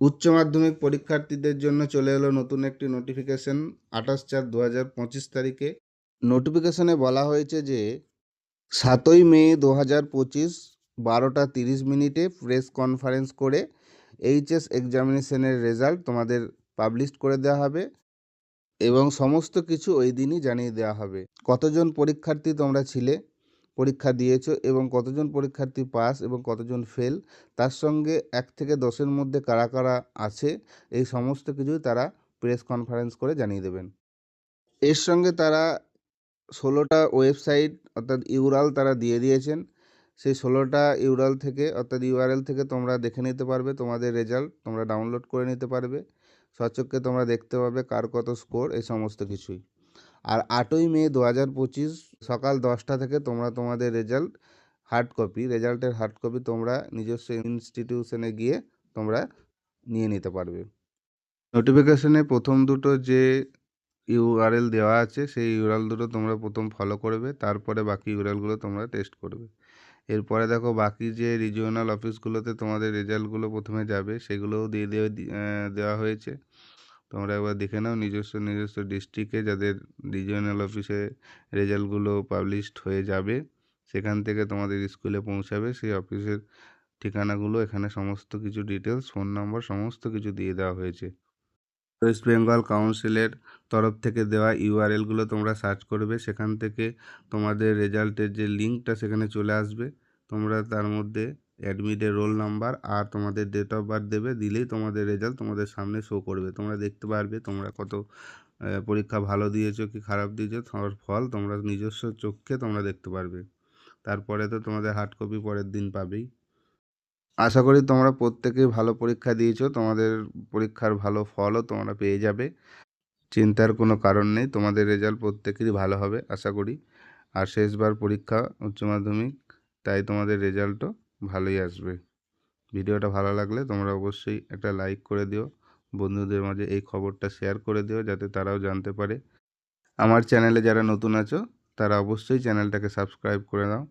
উচ্চ মাধ্যমিক পরীক্ষার্থীদের জন্য চলে এলো নতুন একটি নোটিফিকেশন আঠাশ চার দু হাজার পঁচিশ তারিখে। নোটিফিকেশনে বলা হয়েছে যে, সাতই মে দু হাজার পঁচিশ বারোটা তিরিশ মিনিটে প্রেস কনফারেন্স করে এইচএস এক্সামিনেশনের রেজাল্ট তোমাদের পাবলিশ করে দেওয়া হবে এবং সমস্ত কিছু ওই দিনই জানিয়ে দেওয়া হবে। কতজন পরীক্ষার্থী তোমরা ছিলে? পরীক্ষা দিয়েছ এবং কতজন পরীক্ষার্থী পাস এবং কতজন ফেল? তার সঙ্গে এক থেকে দশের মধ্যে কারা কারা আছে? এই সমস্ত কিছুই তারা প্রেস কনফারেন্স করে জানিয়ে দেবেন। এর সঙ্গে তারা ষোলোটা ওয়েবসাইট অর্থাৎ ইউরাল তারা দিয়ে দিয়েছেন। সেই ষোলোটা ইউরাল থেকে অর্থাৎ ইউআরএল থেকে তোমরা দেখে নিতে পারবে, তোমাদের রেজাল্ট তোমরা ডাউনলোড করে নিতে পারবে স্বচক্ষে তোমরা দেখতে পাবে কার কত স্কোর, এই সমস্ত কিছুই। আর আটই মে দু হাজার পঁচিশ সকাল দশটা থেকে তোমরা তোমাদের রেজাল্ট হার্ড কপি রেজাল্টের হার্ড কপি তোমরা নিজস্ব ইনস্টিটিউশনে গিয়ে তোমরা নিয়ে নিতে পারবে। নোটিফিকেশনে প্রথম দুটো যে ইউআরএল দেওয়া আছে, সেই ইউআরএল দুটো তোমরা প্রথম ফলো করবে, তারপরে বাকি ইউআরএলগুলো তোমরা টেস্ট করবে। এরপরে দেখো বাকি যে রিজিওনাল অফিসগুলোতে তোমাদের রেজাল্টগুলো প্রথমে যাবে, সেগুলোও দিয়ে দেওয়া হয়েছে। তোমরা একবার দেখে নাও নিজস্ব নিজস্ব ডিস্ট্রিক্টে যাদের রিজিওনাল অফিসে রেজাল্টগুলো পাবলিশড হয়ে যাবে, সেখান থেকে তোমাদের স্কুলে পৌঁছাবে, সেই অফিসের ঠিকানাগুলো এখানে সমস্ত কিছু ডিটেলস ফোন নম্বর সমস্ত কিছু দিয়ে দেওয়া হয়েছে। ওয়েস্ট বেঙ্গল কাউন্সিলের তরফ থেকে দেওয়া ইউআরএলগুলো তোমরা সার্চ করবে, সেখান থেকে তোমাদের রেজাল্টের যে লিঙ্কটা সেখানে চলে আসবে, তোমরা তার মধ্যে অ্যাডমিটের রোল নাম্বার আর তোমাদের ডেট অফ বার্থ দেবে, দিলেই তোমাদের রেজাল্ট তোমাদের সামনে শো করবে। তোমরা দেখতে পারবে তোমরা কত পরীক্ষা ভালো দিয়েছ কি খারাপ দিয়েছ তোমার ফল তোমরা নিজস্ব চোখে তোমরা দেখতে পারবে। তারপরে তো তোমাদের হার্ড কপি পরের দিন পাবেই। আশা করি তোমরা প্রত্যেকেই ভালো পরীক্ষা দিয়েছ, তোমাদের পরীক্ষার ভালো ফলও তোমরা পেয়ে যাবে। চিন্তার কোনো কারণ নেই, তোমাদের রেজাল্ট প্রত্যেকেরই ভালো হবে, আশা করি। আর শেষবার পরীক্ষা উচ্চ মাধ্যমিক, তাই তোমাদের রেজাল্টও ভালোই আসবে। ভিডিওটা ভালো লাগলে তোমরা অবশ্যই একটা লাইক করে দিও। বন্ধুদের মাঝে এই খবরটা শেয়ার করে দিও যাতে তারাও জানতে পারে। আমার চ্যানেলে যারা নতুন আছো, তারা অবশ্যই চ্যানেলটাকে সাবস্ক্রাইব করে দাও